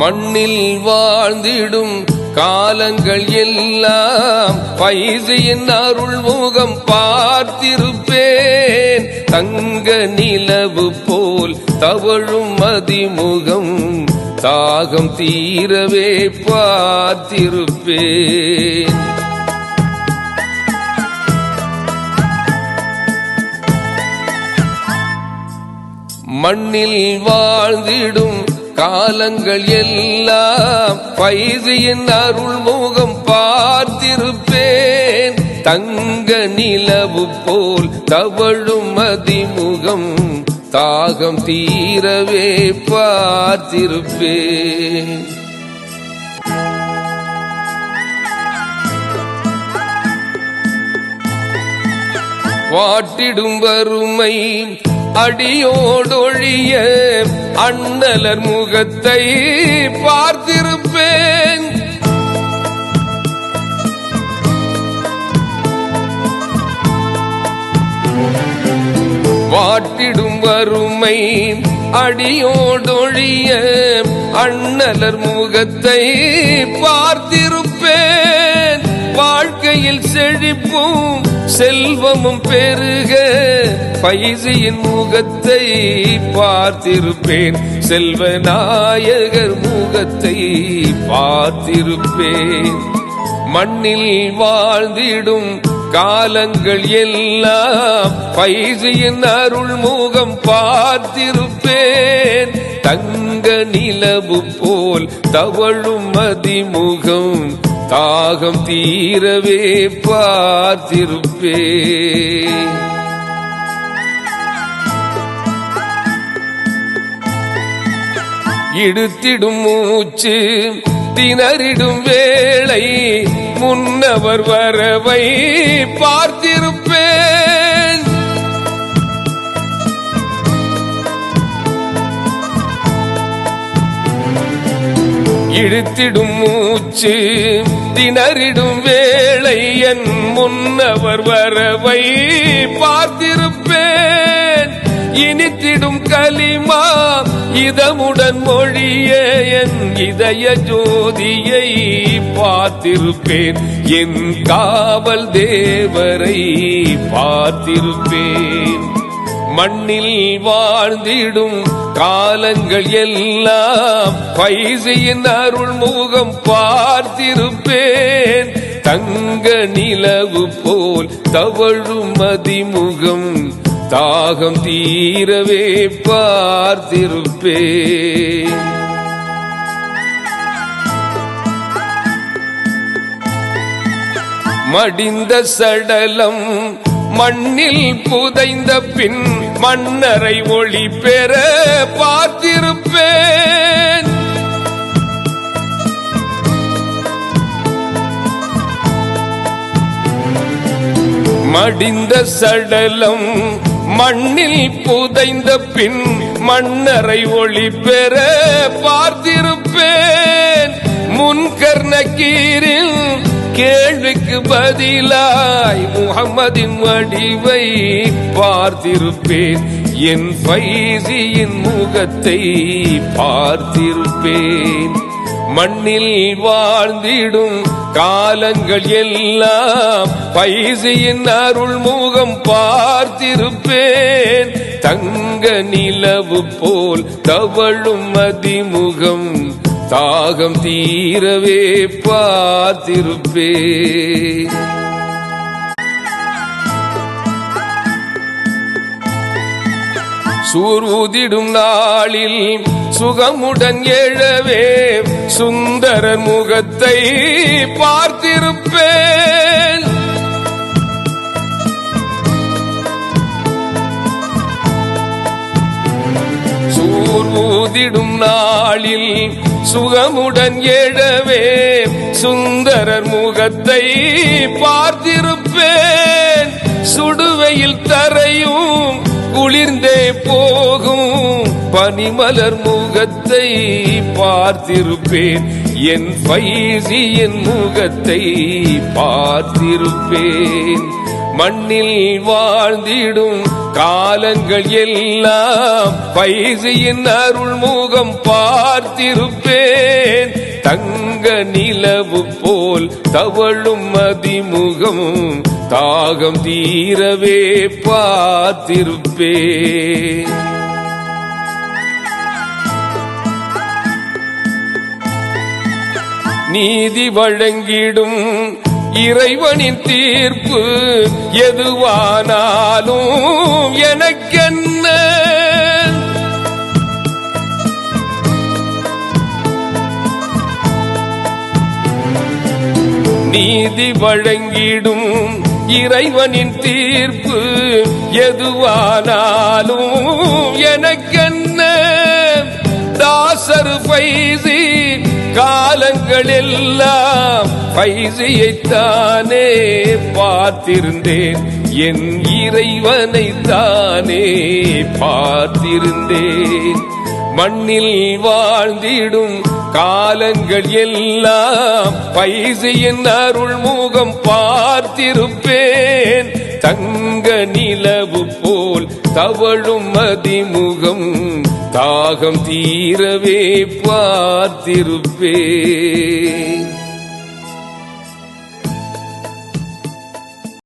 மண்ணில் வாழ்ந்திடும் காலங்கள் எல்லாம் பைசியின் அருள் முகம் பார்த்திருப்பேன். தங்க நிலவு போல் தவழும் மதிமுகம் தாகம் தீரவே பார்த்திருப்பேன். மண்ணில் வாழ்ந்திடும் காலங்கள் எல்லாம் பைதியின் அருள்முகம் பார்த்திருப்பேன். தங்க நிலவு போல் தவழும் அதிமுகம் தாகம் தீரவே பார்த்திருப்பேன். வாட்டிடும் வறுமை அடியோடொழிய அண்ணலர் முகத்தை பார்த்திருப்பேன். வாட்டிடும் வறுமை அடியோடொழிய அண்ணலர் முகத்தை பார்த்திருப்பேன். வாழ்க்கையில் செழிப்பும் செல்வமும் பெருக பைசியின் முகத்தை பார்த்திருப்பேன். செல்வநாயகர் முகத்தை பார்த்திருப்பேன். மண்ணில் வாழ்ந்திடும் காலங்கள் எல்லாம் பைசியின் அருள் முகம் பார்த்திருப்பேன். தங்க நிலவு போல் தவழும் அதிமுகம் தாகம் தீரவே பார்த்திருப்பே இடுத்திடும் மூச்சு திணறிடும் வேளை முன்னவர் வரவை பார்த்திருப்பேன். இழுத்திடும் மூச்சு திணறிடும் வேளை என் முன்னவர் வரவை பார்த்திருப்பேன். இனித்திடும் கலிமா இதமுடன் மொழிய என் இதய ஜோதியை பார்த்திருப்பேன். என் காவல் தேவரை பார்த்திருப்பேன். மண்ணில் வாழ்ந்திடும் காலங்கள் எல்லாம் பைசையின் அருள் முகம் பார்த்திருப்பேன். தங்க நிலவு போல் தவழும் அதிமுகம் தாகம் தீரவே பார்த்திருப்பேன். மடிந்த சடலம் மண்ணில் புதைந்த பின் மன்னரை ஒளி பெற பார்த்திருப்பேன். மடிந்த சடலம் மண்ணில் புதைந்த பின் மன்னரை ஒளி பெற பார்த்திருப்பேன். முன்கர்ணக்கீரில் கேள்விக்கு பதிலாய் முகம்மதின் வடிவை பார்த்திருப்பேன். என் பைசியின் முகத்தை பார்த்திருப்பேன். மண்ணில் வாழ்ந்திடும் காலங்கள் எல்லாம் பைசியின் அருள் முகம் பார்த்திருப்பேன். தங்க நிலவு போல் தவழும் அதிமுகம் தாகம் தீரவே பார்த்திருப்பே சூர்வுதிடும் நாளில் சுகமுடன் எழவே சுந்தரர் முகத்தை பார்த்திருப்பேன். சூர்வூதிடும் நாளில் சுகமுடன் எழவே சுந்தரர் முகத்தை பார்த்திருப்பேன். சுடுவையில் தரையும் குளிர்ந்தே போகும் பனிமலர் முகத்தை பார்த்திருப்பேன். என் பைசியின் முகத்தை பார்த்திருப்பேன். மண்ணில் வாழ்ந்திடும் காலங்கள் எல்லாம் பைசியின் அருள்முகம் பார்த்திருப்பேன். தங்க நிலவு போல் தவழும் அதிமுகம் தாகம் தீரவே பார்த்திருப்பேன். நீதி வழங்கிடும் இறைவனின் தீர்ப்பு எதுவானாலும் எனக்கென்ன? நீதி வழங்கிடும் இறைவனின் தீர்ப்பு எதுவானாலும் எனக்கென்ன? தாசர் பைசி காலங்களெல்லாம் பைசியைத்தானே பார்த்திருந்தேன். என் இறைவனை தானே பார்த்திருந்தேன். மண்ணில் வாழ்ந்திடும் காலங்கள் எல்லாம் பைசியின் அருள்முகம் பார்த்திருப்பேன். தங்க நிலவு போல் தவழும் அதிமுகம் தாகம் தீரவே பார்த்திருப்பேன்.